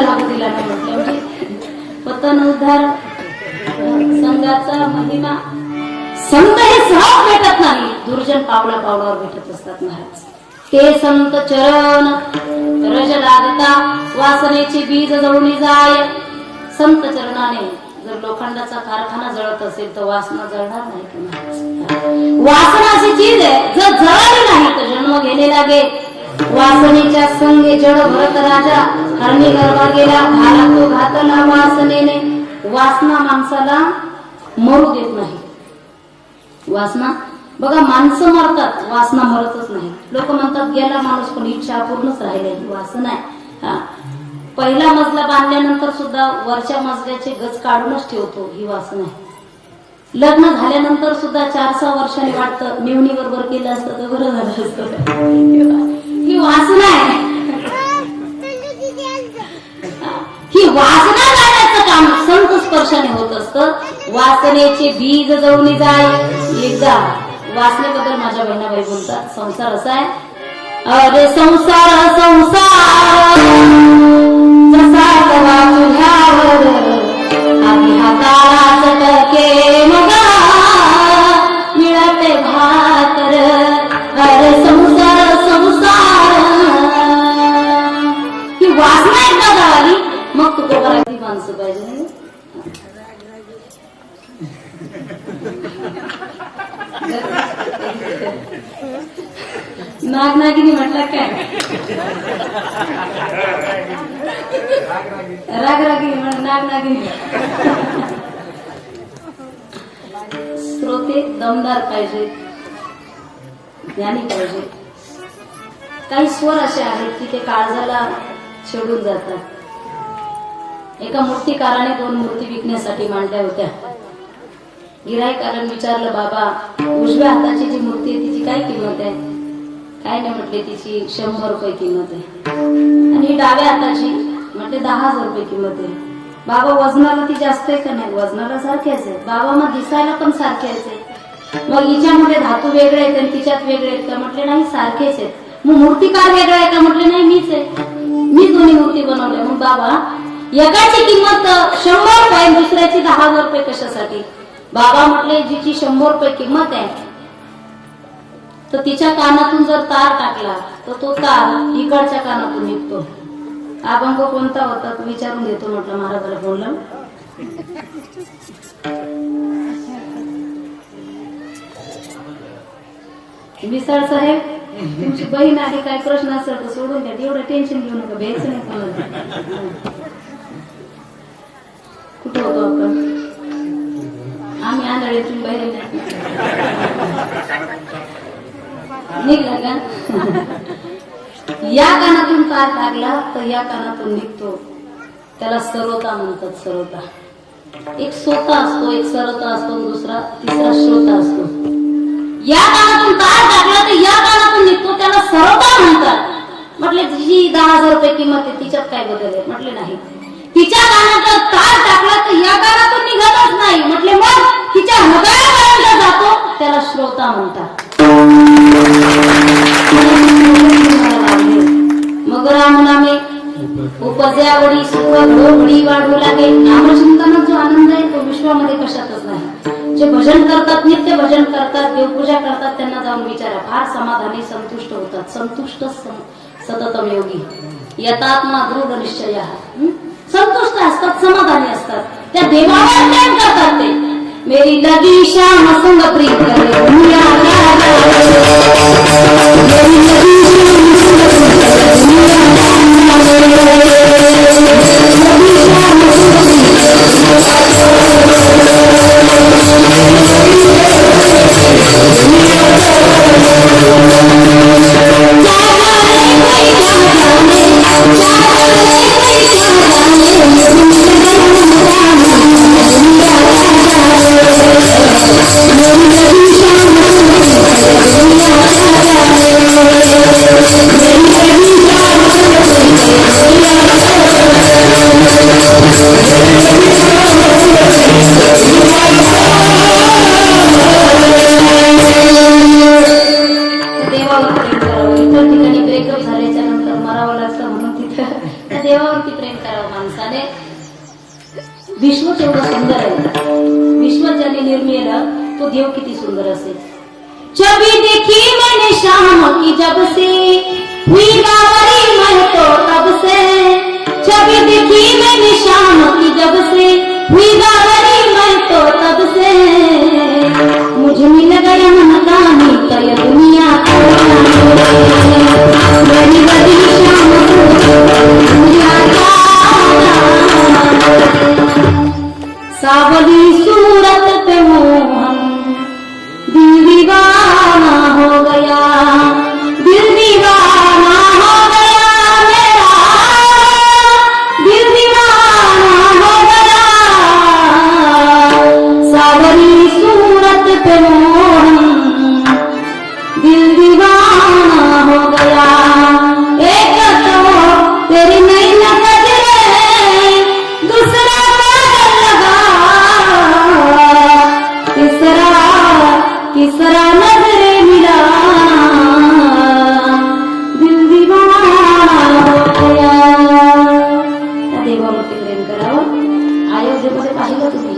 उद्धार लागू म्हणजे पतन उद्धार संघाचा महिमा. संत हे सहज भेटत नाही. दुर्जन पावला पावलावर भेटत असतात महाराज. ते संत चरण रज लागता वासनेचे बीज जळून जाय. संत चरणाने जर लोखंडाचा कारखाना जळत असेल तर वासना जळणार नाही वासना अशी चीज आहे जर जळाली नाही तर जन्म घेणे लागे. वासनेच्या संगे जड भरत राजा हरणी गर्भा गेला घाला तो घातला वासनेने. वासना माणसाला मरू देत नाही. वासना बघा माणसं मरतात वासना मरतच नाही. लोक म्हणतात गेला माणूस पण इच्छा पूर्णच राहिली वासना आहे. हा. पहिला मजला बांधल्यानंतर सुद्धा वरच्या मजल्याचे गज काढूनच ठेवतो ही वासना आहे. लग्न झाल्यानंतर सुद्धा चार सहा वर्षांनी वाटतं मेवणी बरोबर केलं असतं तर बरं झालं असतं. पोषण होत असतं. वासनेचे बीज जळून जाय एकदा वासनेबद्दल माझ्या बहिणाबाई बोलतात. संसार असा आहे. अरे संसार संसार. नाग नागिनी म्हटलं काय? राग रागिनी म्हण नाग नागिनी श्रोते दमदार पाहिजे ज्ञानी पाहिजे. काही स्वर असे आहेत की ते काळजाला छेडून जातात. एका मूर्तीकाराने दोन मूर्ती विकण्यासाठी मांडल्या होत्या. गिराईकाराने विचारलं बाबा उजव्या हाताची जी मूर्ती आहे तिची काय किंमत आहे? काय नाही म्हटले तिची शंभर रुपये किंमत आहे. आणि ही डाव्या हाताची म्हटले दहा हजार रुपये किंमत आहे. बाबा वजनाला ती जास्त आहे का नाही? वजनाला सारखेच आहे. बाबा मग दिसायला पण सारखेच आहे. मग हिच्यामध्ये धातू वेगळे आहेत आणि तिच्यात वेगळे आहेत का? म्हटले नाही सारखेच आहेत. मग मूर्तिकार वेगळा आहे का? म्हटले नाही मीच आहे. मी दोन्ही मूर्ती बनवल्या. मग बाबा एकाची किंमत शंभर रुपये दुसऱ्याची दहा हजार रुपये कशासाठी? बाबा म्हटले जिची शंभर रुपये किंमत आहे. तर तिच्या कानातून जर तार टाकला तर तो तार इकडच्या कानातून निघतो. अभंग कोणता होता? तो विचारून घेतो म्हटलं महाराजाला बोललं लावून मिसाळ साहेब तुमची बहीण आहे काय प्रश्न असेल तर सोडून द्या. एवढं टेन्शन घेऊ नका भेच नाही कोणाला. निघला का? या कानातून तार टाकला तर या कानातून निघतो. त्याला सरोता म्हणतात सरोता. एक सोता असतो एक सरता असतो दुसरा तिसरा श्रोता असतो. या कानातून तार टाकला तर या कानातून निघतो त्याला सरोता म्हणतात. म्हटले जी दहा हजार रुपये किंमत आहे तिच्यात काय बदल आहे? म्हटले नाही. तिच्या कानात तार टाकला तर या कानातून निघतच नाही. म्हटले मग? तिच्या हृदयापर्यंत जातो. त्याला श्रोता म्हणतात. मग सुख वाढू लागे. नामचिंतनात जो आनंद आहे तो विश्वामध्ये कशातच नाही. जे भजन करतात नित्य भजन करतात देवपूजा करतात त्यांना जाऊन विचारा. फार समाधानी संतुष्ट होतात. संतुष्ट सततम योगी. यथात्मा दृढ निश्चय संतुष्ट असतात समाधानी असतात. त्या देवावर प्रेम करतात ते. मेरी लगी श्याम संग प्रीत विष्णु केवढं सुंदर आहे विष्णु ज्याने निर्मिलं तो देव किती सुंदर असेल. छबी देखी मैंने शाम की जब से हुई बावरी मैं तो तब से। जबी देखी मैंने शाम की जब से हुई बावरी मैं तो तब से। प्रेम अयोध्येमध्ये म्हणजे पाहिलं तुम्ही.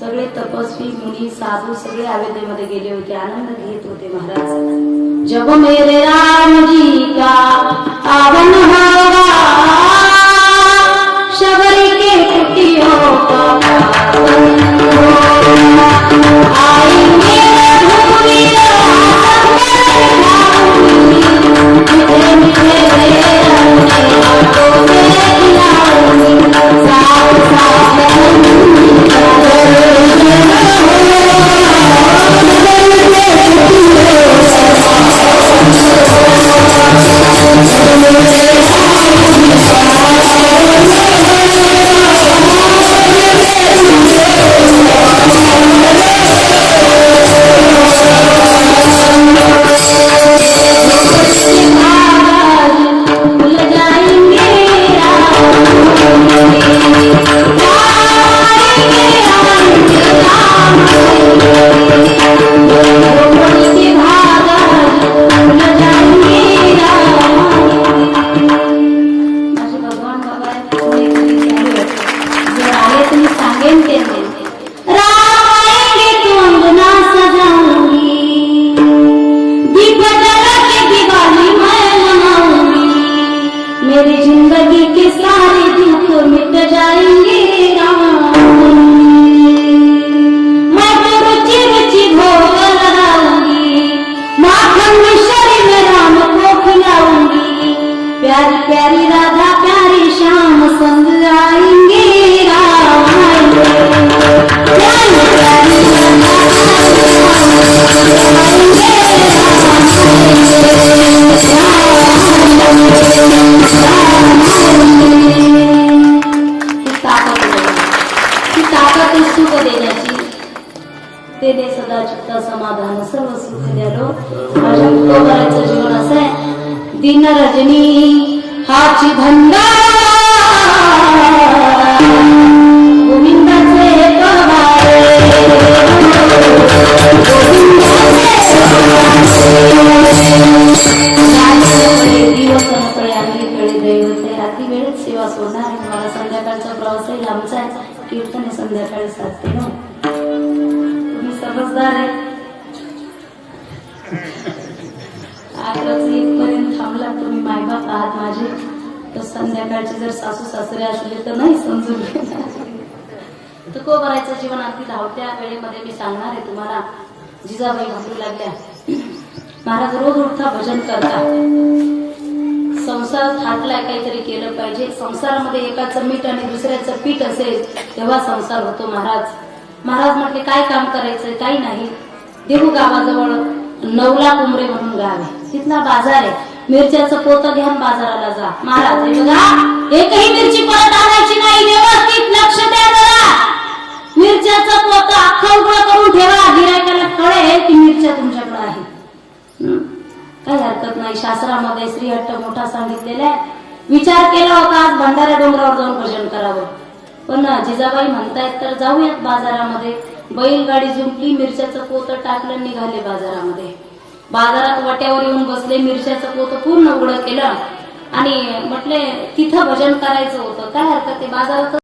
सगळे तपस्वी मुनी साधू सगळे अयोध्येमध्ये गेले होते. आनंद घेत होते महाराज. जब मेरे राम जी का पावन होगा हाची धंदा गोविंदाचे कवारे दिवस नकळे अगदी कळे दैवत आहे अगदी वेळेत सेवा सोडणार. आहे मला संध्याकाळचा प्रवास आहे. लांबचा आहे. कीर्तन संध्याकाळी साधते ना तुम्ही समजदार आहे तुम्ही मायबाप आहात माझे तर संध्याकाळचे जर सासू सासरे असले तर नाही समजून घेणार तुको भरायचं जीवन अगदी धावत्या वेळेमध्ये मी सांगणार आहे तुम्हाला. जिजाबाई घालू लागल्या. महाराज रोज उठता भजन करता संसार थाटलाय काहीतरी केलं पाहिजे. संसारामध्ये एकाचं मीठ आणि दुसऱ्याचं पीठ असेल तेव्हा संसार होतो महाराज. महाराज म्हटले काय काम करायचंय? काही नाही. देहू गावाजवळ नवला कुंबरे म्हणून गाव आहे. तिथला बाजार आहे. मिरच्याचं पोतं घ्या बाजाराला जा. महाराज बघा एकही मिरची परत आणायची नाही. व्यवस्थित लक्ष द्या जरा. मिरच्याचं पोतं अख्खं उघडं करून ठेवा. गिरायकाला कळेल की मिरच्या तुमच्याकडे आहे. काही हरकत नाही. शास्त्रामध्ये श्रीहट्ट मोठा सांगितलेला आहे. विचार केला होता आज भंडारा डोंगरावर जाऊन भजन करावं. पण जिजाबाई म्हणतायत तर जाऊयात बाजारामध्ये. बैलगाडी जुंपली मिरच्याचं पोतं टाकलं निघाले बाजारामध्ये. बाजारात वाट्यावर येऊन बसले मिरच्याचं पोतं पूर्ण उघडं केलं आणि म्हटले तिथं भजन करायचं होतं. काय हरकत ते बाजारात